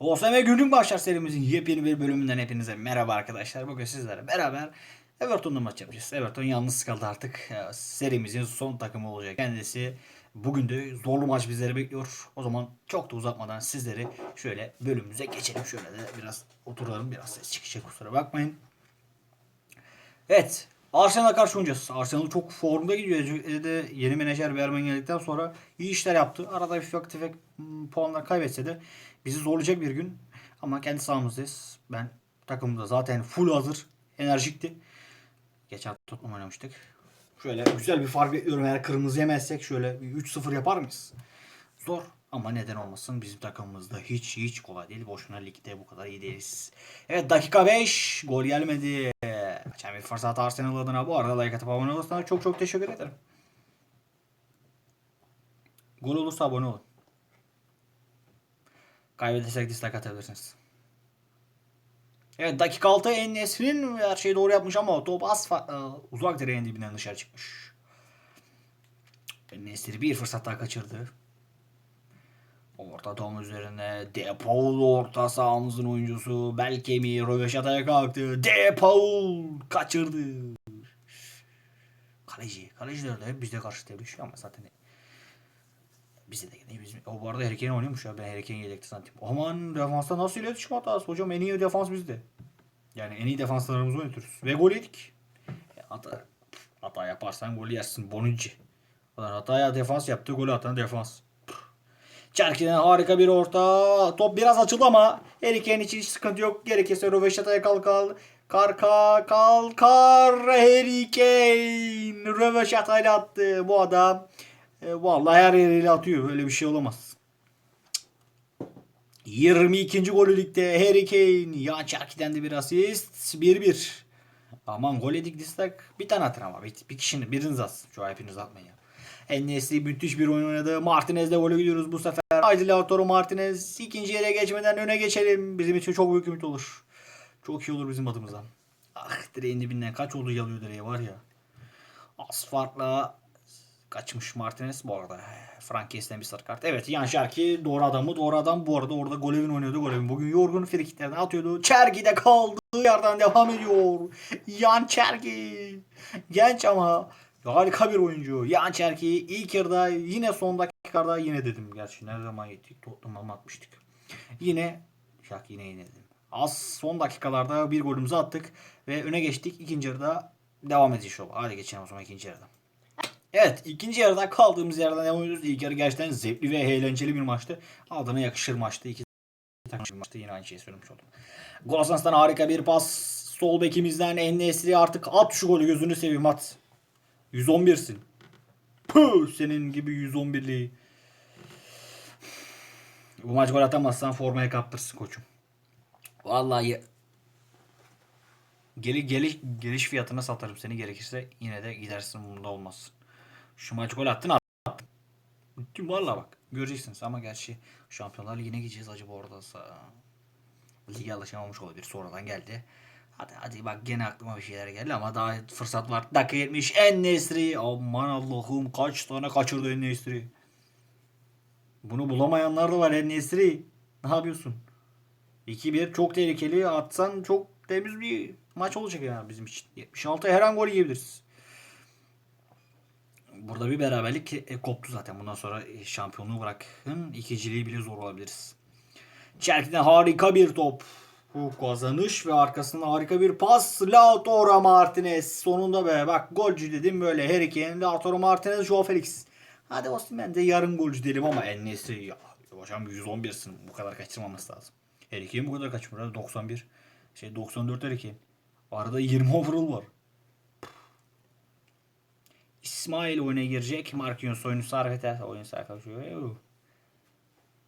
OSM günlük başlar serimizin yepyeni bir bölümünden hepinize merhaba arkadaşlar. Bugün sizlerle beraber Everton'la maç yapacağız. Everton yalnız kaldı artık. Serimizin son takımı olacak. Kendisi bugün de zorlu maç bizleri bekliyor. O zaman çok da uzatmadan sizleri şöyle bölümümüze geçelim. Şöyle de biraz oturalım. Biraz ses çıkacak kusura bakmayın. Evet. Arsenal'a karşı oynayacağız. Arsenal çok formda gidiyor. De yeni menajer Berman geldikten sonra iyi işler yaptı. Arada bir tefek hmm, puanlar kaybetse de bizi zorlayacak bir gün. Ama kendi sahamızdayız. Ben takımda zaten full hazır. Enerjikti. Geçen hafta Tottenham oynamıştık. Şöyle güzel bir fark bekliyorum. Eğer kırmızı yemezsek şöyle bir 3-0 yapar mıyız? Zor. Ama neden olmasın bizim takımımızda hiç hiç kolay değil. Boşuna ligde bu kadar iyi değiliz. Evet dakika 5. Gol gelmedi. Geçen bir fırsat Arsenal adına. Bu arada like atıp abone olursanız çok çok teşekkür ederim. Gol olursa abone olun. Kaybedersek dislike atabilirsiniz. Evet dakika 6 en her şeyi doğru yapmış ama top az fa- e, uzak direğin dibinden dışarı çıkmış. En bir fırsat daha kaçırdı. Orta tom üzerine De Paul orta sahamızın oyuncusu Belkemi röveşataya kalktı. De Paul kaçırdı. Kaleci. Kaleciler de hep bizde karşı tebrik ama zaten bize de gene bizim. O bu arada Harry Kane oynuyormuş ya. Ben Harry Kane yedekte santim. Aman defansta nasıl iletişim hatası hocam en iyi defans bizde. Yani en iyi defanslarımızı oynatıyoruz. Ve gol yedik. E, Hata, hata yaparsan gol yersin Bonucci. Ulan hataya defans yaptı golü atan defans. Çerkin'den harika bir orta. Top biraz açıldı ama Harry Kane için hiç sıkıntı yok. Gerekirse Röveşata'ya kalkar. Karka kalkar Harry Kane. Röveşata'yla attı bu adam. E, vallahi her yeriyle atıyor. Böyle bir şey olamaz. 22. golü ligde Harry Kane. Ya Çerki'den de bir asist. 1-1. Aman gol yedik dislike. Bir tane atın ama. Bir, bir kişinin biriniz atsın. Şu hepiniz atmayın ya. Enes'i müthiş bir oyun oynadı. Martinez'le gole gidiyoruz bu sefer. Haydi Lautaro Martinez. ikinci yere geçmeden öne geçelim. Bizim için çok büyük ümit olur. Çok iyi olur bizim adımıza. Ah direğin dibinden kaç oldu yalıyor direğe var ya. Az farkla kaçmış Martinez bu arada. Frankes'ten bir sarı kart. Evet Yan Şerki doğru adam mı? Doğru adam. Bu arada orada Golevin oynuyordu. Golevin bugün yorgun frikiklerden atıyordu. Çergi de kaldı. Yerden devam ediyor. Yan Çergi. Genç ama harika bir oyuncu. Yan Çerki ilk yarıda yine son dakikada yine dedim. Gerçi ne zaman gittik? Tottenham'a atmıştık. Yine Şak yine dedim. Az son dakikalarda bir golümüzü attık ve öne geçtik. İkinci yarıda devam edeceğiz şov. Hadi geçelim o zaman ikinci yarıda. Evet ikinci yarıda kaldığımız yerden devam ediyoruz. İlk yarı gerçekten zevkli ve eğlenceli bir maçtı. Adına yakışır maçtı. İki takım maçtı yine aynı şeyi söylemiş oldum. Golasans'tan harika bir pas. Sol bekimizden En-Nesyri artık at şu golü gözünü seveyim at. 111'sin. Püh senin gibi 111'liği. Bu maç gol atamazsan formaya kaptırsın koçum. Vallahi Geli, geliş, geliş fiyatına satarım seni gerekirse yine de gidersin bunda olmaz. Şu maç gol attın attın. Gittim valla bak göreceksiniz ama gerçi Şampiyonlar Ligi'ne gideceğiz acaba orada lige alışamamış olabilir sonradan geldi. Hadi hadi bak gene aklıma bir şeyler geldi ama daha fırsat var. Dakika 70 en Nesri. Aman Allah'ım kaç tane kaçırdı en Nesri. Bunu bulamayanlar da var en Nesri. Ne yapıyorsun? 2-1 çok tehlikeli. Atsan çok temiz bir maç olacak yani bizim için. 76 her an gol yiyebiliriz. Burada bir beraberlik e, koptu zaten. Bundan sonra e, şampiyonluğu bırakın. ikinciliği bile zor olabiliriz. Çelki'den harika bir top. Bu kazanış ve arkasından harika bir pas. Lautaro Martinez. Sonunda be bak golcü dedim böyle. Harry Kane, Lautaro Martinez, Joao Felix. Hadi Osimhen de yarın golcü diyelim ama En Nesri ya. Hocam 111'sin. Bu kadar kaçırmaması lazım. Harry Kane bu kadar kaçırmıyor. 91. Şey 94 Harry Kane. Arada 20 overall var. İsmail oyuna girecek. Marquinhos oyunu sarf eder. Oyun.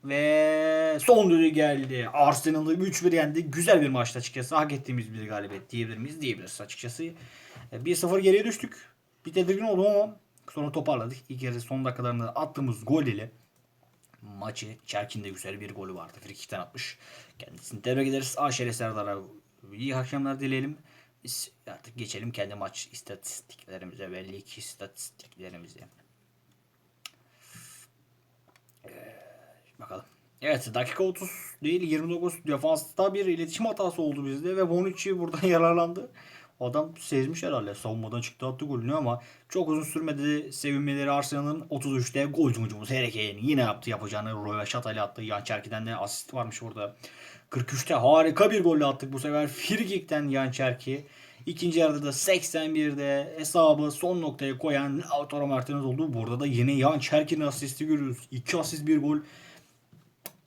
Ve son düdüğü geldi. Arsenal'ı 3-1 yendi. Güzel bir maçtı açıkçası. Hak ettiğimiz bir galibiyet diyebilir miyiz? Diyebiliriz açıkçası. 1-0 geriye düştük. Bir tedirgin oldum ama sonra toparladık. İlk yarı son dakikalarında attığımız gol ile maçı Çerkin'de güzel bir golü vardı. Frikikten atmış. Kendisini tebrik ederiz. Aşere Serdar'a iyi akşamlar dileyelim. Artık geçelim kendi maç istatistiklerimize ve lig istatistiklerimize. Ee, bakalım. Evet dakika 30 değil 29 defansta bir iletişim hatası oldu bizde ve Bonucci buradan yararlandı. Adam sezmiş herhalde savunmadan çıktı attı golünü ama çok uzun sürmedi sevinmeleri Arsenal'ın 33'te golcumuz Harry Kane yine yaptı yapacağını Röveşat ile attı. Yan Çerki'den de asist varmış burada. 43'te harika bir golle attık bu sefer. Frikik'ten Yan Çerki. İkinci yarıda da 81'de hesabı son noktaya koyan Lautaro Martinez oldu. Burada da yine Yan Çerki'nin asisti görüyoruz. 2 asist bir gol.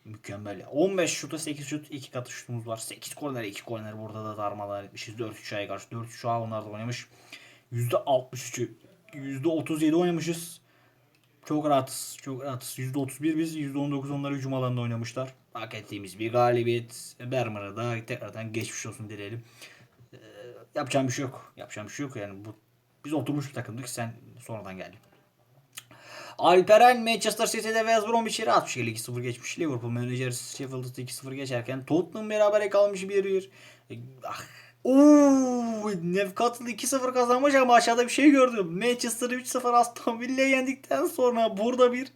Mükemmel ya. 15 şuta 8 şut 2 katı şutumuz var. 8 korner 2 korner burada da darmalar etmişiz. 4-3'e karşı 4-3 A onlar da oynamış. %63'ü %37 oynamışız. Çok rahatız. Çok rahatız. %31 biz %19 onlar hücum alanında oynamışlar. Hak ettiğimiz bir galibiyet. Bermer'a da tekrardan geçmiş olsun dileyelim. Ee, yapacağım bir şey yok. Yapacağım bir şey yok yani bu biz oturmuş bir takımdık sen sonradan geldin. Alperen Manchester City'de West Bromwich'i rahat bir şekilde 2-0 geçmiş. Liverpool menajer Sheffield'da 2-0 geçerken Tottenham berabere kalmış 1-1. E, Ah. Ooo Newcastle 2-0 kazanmış ama aşağıda bir şey gördüm. Manchester 3-0 Aston Villa'yı yendikten sonra burada bir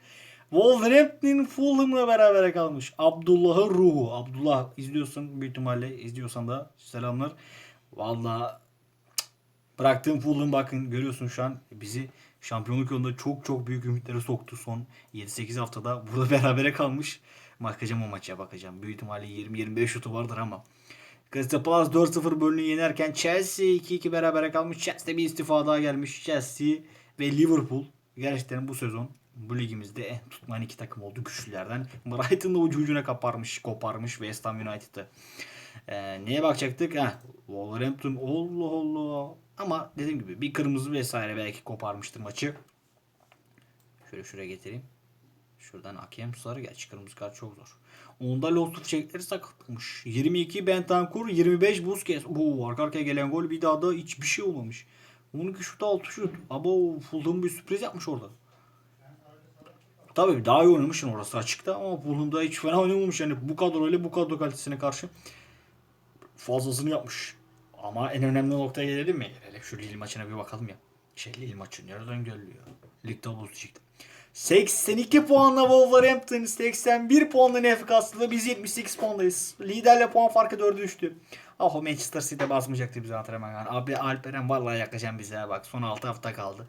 Wolverhampton Fulham'la berabere kalmış. Abdullah'ın ruhu. Abdullah izliyorsun büyük ihtimalle izliyorsan da selamlar. Vallahi Bıraktığım Fulham bakın görüyorsun şu an bizi şampiyonluk yolunda çok çok büyük ümitlere soktu son 7-8 haftada. Burada berabere kalmış. Bakacağım o maça bakacağım. Büyük ihtimalle 20-25 şutu vardır ama. Crystal Palace 4-0 Burnley'i yenerken Chelsea 2-2 berabere kalmış. Chelsea'de bir istifa daha gelmiş. Chelsea ve Liverpool gerçekten bu sezon bu ligimizde en tutmayan iki takım oldu güçlülerden. Brighton'da ucu ucuna kaparmış, koparmış West Ham United'ı. Ee, neye bakacaktık? Heh, Wolverhampton Allah Allah. Ama dediğim gibi bir kırmızı vesaire belki koparmıştır maçı. Şöyle şuraya getireyim. Şuradan hakem sarı gerçi kırmızı kart çok zor. Onda Lostuf çekleri sakatlamış. 22 Bentancur, 25 Busquets. Oo, arka arkaya gelen gol bir daha da hiçbir şey olmamış. 12 şut 6 şut. Abo Fulham bir sürpriz yapmış orada. Tabii daha iyi oynamışsın orası açıkta ama Fulham'da hiç fena oynamamış. Yani bu kadroyla bu kadro kalitesine karşı fazlasını yapmış. Ama en önemli noktaya gelelim mi? Gelelim şu Lille maçına bir bakalım ya. Şey Lille maçı nereden geliyor? Lig tablosu çıktı. 82 puanla Wolverhampton, 81 puanla Newcastle, biz 78 puandayız. Liderle puan farkı 4'e düştü. Ah o Manchester City basmayacaktı bize antrenman. Abi Alperen vallahi yaklaşan bize bak son 6 hafta kaldı.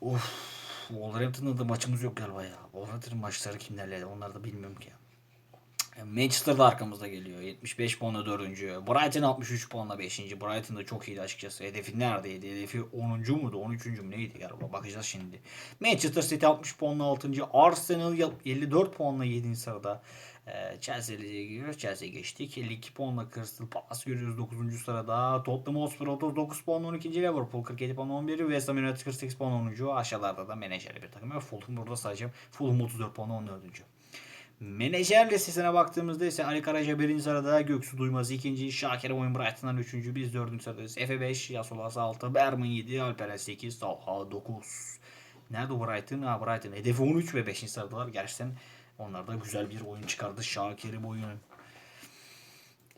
Of Wolverhampton'da da maçımız yok galiba ya. Wolverhampton'ın maçları kimlerle onlar da bilmiyorum ki. Manchester da arkamızda geliyor. 75 puanla 4. Brighton 63 puanla 5. Brighton da çok iyiydi açıkçası. Hedefi neredeydi? Hedefi 10. muydu? 13. mü neydi galiba? Bakacağız şimdi. Manchester City 60 puanla 6. Arsenal 54 puanla 7. sırada. Ee, Chelsea'ye giriyoruz. Chelsea'ye geçtik. 52 puanla Crystal Palace görüyoruz 9. sırada. Tottenham Hotspur 39 puanla 12. Liverpool 47 puanla 11. West Ham United 48 puanla 10. Aşağılarda da menajerli bir takım. Fulham burada sayacağım. Fulham 34 puanla 14. Menajer listesine baktığımızda ise Ali Karaca 1. sırada, Göksu Duymaz 2. Şakir Oyun Brighton'dan 3. Biz 4. sıradayız. Efe 5, Yasolas 6, Berman 7, Alperen 8, Talha 9. Nerede Brighton? Ha Brighton. Hedefi 13 ve 5. sıradalar. Gerçekten onlar da güzel bir oyun çıkardı. Şakir'in oyunu.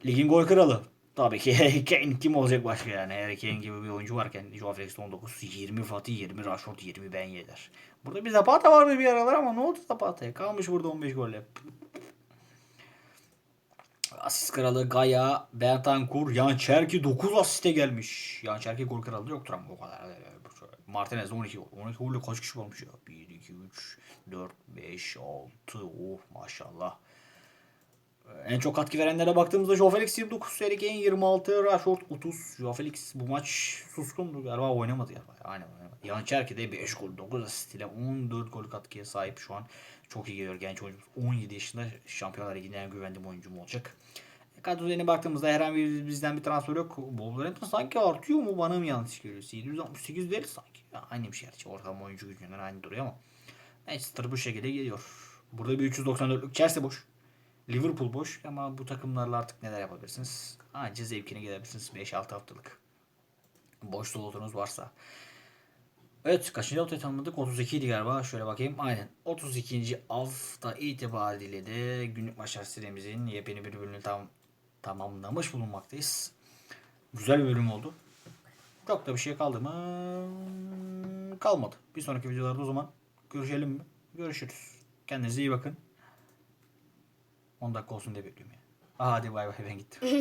Ligin gol kralı. Tabii ki Kane kim olacak başka yani. Harry Kane gibi bir oyuncu varken Joao Felix 19, 20 Fatih, 20 Rashford, 20 Ben Yedder. Burada bir Zapata vardı bir aralar ama ne oldu Zapata'ya? Kalmış burada 15 golle. Asist kralı Gaya, Bentancur, Yan Çerki 9 asiste gelmiş. Yan Çerki gol kralı yoktur ama o kadar. Martinez 12 gol. 12 golle kaç kişi olmuş ya? 1, 2, 3, 4, 5, 6. Oh maşallah. En çok katkı verenlere baktığımızda Joao Felix 29, Harry Kane 26, Rashford 30. Joao Felix bu maç suskundu galiba oynamadı galiba. Aynen oynamadı. Yan Çerki de 5 gol 9 asist ile 14 gol katkıya sahip şu an. Çok iyi geliyor genç oyuncumuz. 17 yaşında Şampiyonlar Ligi'nde en güvendiğim oyuncum olacak. Kadro üzerine baktığımızda herhangi bizden bir transfer yok. Wolverhampton sanki artıyor mu bana mı yanlış geliyor? 768 değil sanki. Ya aynı bir şey gerçi. Ortalama oyuncu gücünden aynı duruyor ama. Manchester bu şekilde geliyor. Burada bir 394'lük Chelsea boş. Liverpool boş ama bu takımlarla artık neler yapabilirsiniz? Anca zevkine gelebilirsiniz 5-6 haftalık. Boş slotunuz varsa. Evet kaçıncı haftayı tamamladık? 32 idi galiba. Şöyle bakayım. Aynen. 32. hafta itibariyle de günlük maçlar seremizin yepyeni bir bölümünü tam, tamamlamış bulunmaktayız. Güzel bir bölüm oldu. Çok da bir şey kaldı mı? Kalmadı. Bir sonraki videolarda o zaman görüşelim mi? Görüşürüz. Kendinize iyi bakın. 10 dakika olsun diye bekliyorum ya. Aa hadi bay bay ben gittim.